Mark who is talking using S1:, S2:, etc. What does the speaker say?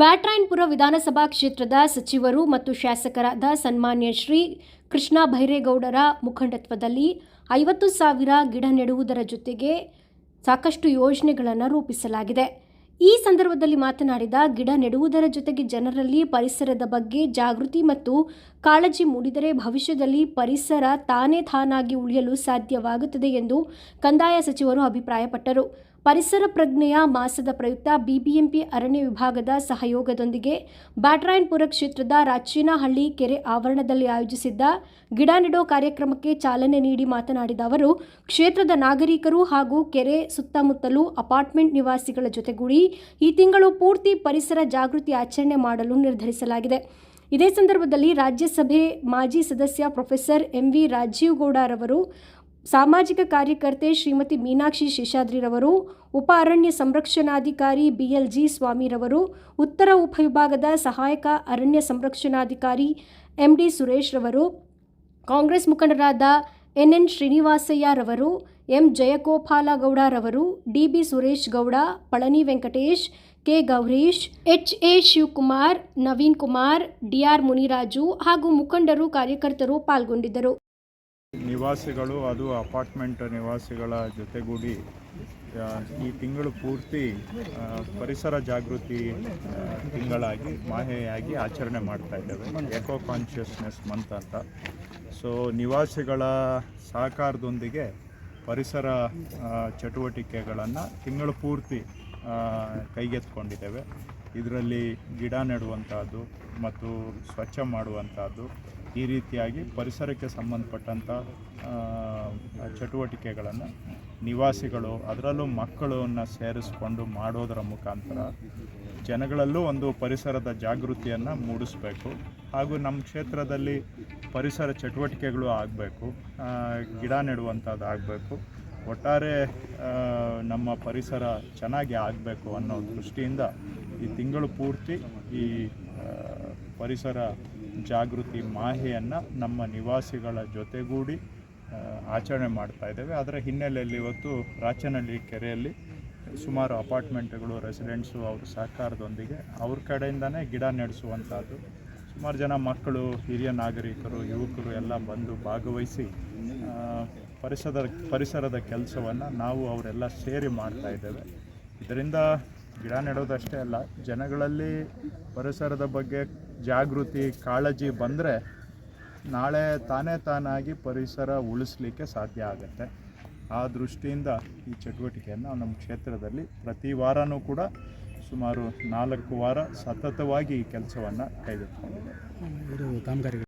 S1: ಬ್ಯಾಟ್ರಾಯನ್ಪುರ ವಿಧಾನಸಭಾ ಕ್ಷೇತ್ರದ ಸಚಿವರು ಮತ್ತು ಶಾಸಕರಾದ ಸನ್ಮಾನ್ಯ ಶ್ರೀ ಕೃಷ್ಣ ಭೈರೇಗೌಡರ ಮುಖಂಡತ್ವದಲ್ಲಿ ಐವತ್ತು ಸಾವಿರ ಗಿಡ ನೆಡುವುದರ ಜೊತೆಗೆ ಸಾಕಷ್ಟು ಯೋಜನೆಗಳನ್ನು ರೂಪಿಸಲಾಗಿದೆ. ಈ ಸಂದರ್ಭದಲ್ಲಿ ಮಾತನಾಡಿದ, ಗಿಡ ನೆಡುವುದರ ಜೊತೆಗೆ ಜನರಲ್ಲಿ ಪರಿಸರದ ಬಗ್ಗೆ ಜಾಗೃತಿ ಮತ್ತು ಕಾಳಜಿ ಮೂಡಿದರೆ ಭವಿಷ್ಯದಲ್ಲಿ ಪರಿಸರ ತಾನೇ ತಾನಾಗಿ ಉಳಿಯಲು ಸಾಧ್ಯವಾಗುತ್ತದೆ ಎಂದು ಕಂದಾಯ ಸಚಿವರು ಅಭಿಪ್ರಾಯಪಟ್ಟರು. ಪರಿಸರ ಪ್ರಜ್ಞೆಯ ಮಾಸದ ಪ್ರಯುಕ್ತ ಬಿಬಿಎಂಪಿ ಅರಣ್ಯ ವಿಭಾಗದ ಸಹಯೋಗದೊಂದಿಗೆ ಬ್ಯಾಟ್ರಾಯನ್ಪುರ ಕ್ಷೇತ್ರದ ರಾಚೇನಹಳ್ಳಿ ಕೆರೆ ಆವರಣದಲ್ಲಿ ಆಯೋಜಿಸಿದ್ದ ಗಿಡ ನೆಡೋ ಕಾರ್ಯಕ್ರಮಕ್ಕೆ ಚಾಲನೆ ನೀಡಿ ಮಾತನಾಡಿದ ಅವರು, ಕ್ಷೇತ್ರದ ನಾಗರಿಕರು ಹಾಗೂ ಕೆರೆ ಸುತ್ತಮುತ್ತಲೂ ಅಪಾರ್ಟ್ಮೆಂಟ್ ನಿವಾಸಿಗಳ ಜೊತೆಗೂಡಿ ಈ ತಿಂಗಳು ಪೂರ್ತಿ ಪರಿಸರ ಜಾಗೃತಿ ಆಚರಣೆ ಮಾಡಲು ನಿರ್ಧರಿಸಲಾಗಿದೆ. ಇದೇ ಸಂದರ್ಭದಲ್ಲಿ ರಾಜ್ಯಸಭೆ ಮಾಜಿ ಸದಸ್ಯ ಪ್ರೊಫೆಸರ್ ಎಂವಿ ರಾಜೀವ್ ಗೌಡರವರು ಸಾಮಾಜಿಕ ಕಾರ್ಯಕರ್ತೆ ಶ್ರೀಮತಿ ಮೀನಾಕ್ಷಿ ಶೇಷಾದ್ರಿರವರು, ಉಪ ಅರಣ್ಯ ಸಂರಕ್ಷಣಾಧಿಕಾರಿ ಬಿಎಲ್ಜಿ ಸ್ವಾಮಿರವರು, ಉತ್ತರ ಉಪವಿಭಾಗದ ಸಹಾಯಕ ಅರಣ್ಯ ಸಂರಕ್ಷಣಾಧಿಕಾರಿ ಎಂಡಿ ಸುರೇಶ್ ರವರು ಕಾಂಗ್ರೆಸ್ ಮುಖಂಡರಾದ ಎನ್ಎನ್ ಶ್ರೀನಿವಾಸಯ್ಯರವರು, M ಜಯಗೋಪಾಲಗೌಡರವರು DB Suresh Gowda Palani Venkatesh, K Gowrish, H A Shivakumar, Naveen Kumar DR Muniraju ಹಾಗೂ ಮುಖಂಡರು ಕಾರ್ಯಕರ್ತರು ಪಾಲ್ಗೊಂಡಿದ್ದರು.
S2: ನಿವಾಸಿಗಳು ಅದು ಅಪಾರ್ಟ್ಮೆಂಟ್ ನಿವಾಸಿಗಳ ಜೊತೆಗೂಡಿ ಈ ತಿಂಗಳು ಪೂರ್ತಿ ಪರಿಸರ ಜಾಗೃತಿ ತಿಂಗಳಾಗಿ, ಮಾಹೆಯಾಗಿ ಆಚರಣೆ ಮಾಡ್ತಾ ಇದ್ದೇವೆ. ಎಕೋ ಕಾನ್ಷಿಯಸ್ನೆಸ್ ಮಂತ್ ಅಂತ. ಸೊ ನಿವಾಸಿಗಳ ಸಹಕಾರದೊಂದಿಗೆ ಪರಿಸರ ಚಟುವಟಿಕೆಗಳನ್ನು ತಿಂಗಳು ಪೂರ್ತಿ ಕೈಗೆತ್ಕೊಂಡಿದ್ದೇವೆ ಇದರಲ್ಲಿ ಗಿಡ ನೆಡುವಂಥದ್ದು ಮತ್ತು ಸ್ವಚ್ಛ ಮಾಡುವಂಥದ್ದು ಈ ರೀತಿಯಾಗಿ ಪರಿಸರಕ್ಕೆ ಸಂಬಂಧಪಟ್ಟಂಥ ಚಟುವಟಿಕೆಗಳನ್ನು ನಿವಾಸಿಗಳು, ಅದರಲ್ಲೂ ಮಕ್ಕಳನ್ನು ಸೇರಿಸ್ಕೊಂಡು ಮಾಡೋದರ ಮುಖಾಂತರ ಜನಗಳಲ್ಲೂ ಒಂದು ಪರಿಸರದ ಜಾಗೃತಿಯನ್ನು ಮೂಡಿಸಬೇಕು. ಹಾಗೂ ನಮ್ಮ ಕ್ಷೇತ್ರದಲ್ಲಿ ಪರಿಸರ ಚಟುವಟಿಕೆಗಳು ಆಗಬೇಕು. ಗಿಡ ನೆಡುವಂಥದ್ದು ಆಗಬೇಕು. ಒಟ್ಟಾರೆ ನಮ್ಮ ಪರಿಸರ ಚೆನ್ನಾಗಿ ಆಗಬೇಕು ಅನ್ನೋ ದೃಷ್ಟಿಯಿಂದ ಈ ತಿಂಗಳು ಪೂರ್ತಿ ಈ ಪರಿಸರ ಜಾಗೃತಿ ಮಾಹೆಯನ್ನು ನಮ್ಮ ನಿವಾಸಿಗಳ ಜೊತೆಗೂಡಿ ಆಚರಣೆ ಮಾಡ್ತಾ ಇದ್ದೇವೆ. ಅದರ ಹಿನ್ನೆಲೆಯಲ್ಲಿ ಇವತ್ತು ರಾಚನಹಳ್ಳಿ ಕೆರೆಯಲ್ಲಿ ಸುಮಾರು ಅಪಾರ್ಟ್ಮೆಂಟ್ಗಳು, ರೆಸಿಡೆಂಟ್ಸು ಅವ್ರ ಸಹಕಾರದೊಂದಿಗೆ ಅವ್ರ ಕಡೆಯಿಂದನೇ ಗಿಡ ನೆಡೆಸುವಂಥದ್ದು. ಸುಮಾರು ಜನ ಮಕ್ಕಳು, ಹಿರಿಯ ನಾಗರಿಕರು, ಯುವಕರು ಎಲ್ಲ ಬಂದು ಭಾಗವಹಿಸಿ ಪರಿಸರದ ಪರಿಸರದ ಕೆಲಸವನ್ನು ನಾವು ಅವರೆಲ್ಲ ಸೇರಿ ಮಾಡ್ತಾ ಇದ್ದೇವೆ. ಇದರಿಂದ ಗಿಡ ನೆಡೋದಷ್ಟೇ ಅಲ್ಲ, ಜನಗಳಲ್ಲಿ ಪರಿಸರದ ಬಗ್ಗೆ ಜಾಗೃತಿ, ಕಾಳಜಿ ಬಂದರೆ ನಾಳೆ ತಾನೇ ತಾನಾಗಿ ಪರಿಸರ ಉಳಿಸ್ಲಿಕ್ಕೆ ಸಾಧ್ಯ ಆಗುತ್ತೆ. ಆ ದೃಷ್ಟಿಯಿಂದ ಈ ಚಟುವಟಿಕೆಯನ್ನು ನಮ್ಮ ಕ್ಷೇತ್ರದಲ್ಲಿ ಪ್ರತಿ ವಾರನೂ ಕೂಡ ಸುಮಾರು ನಾಲ್ಕು ವಾರ ಸತತವಾಗಿ ಈ ಕೆಲಸವನ್ನು
S3: ಕಾಮಗಾರಿ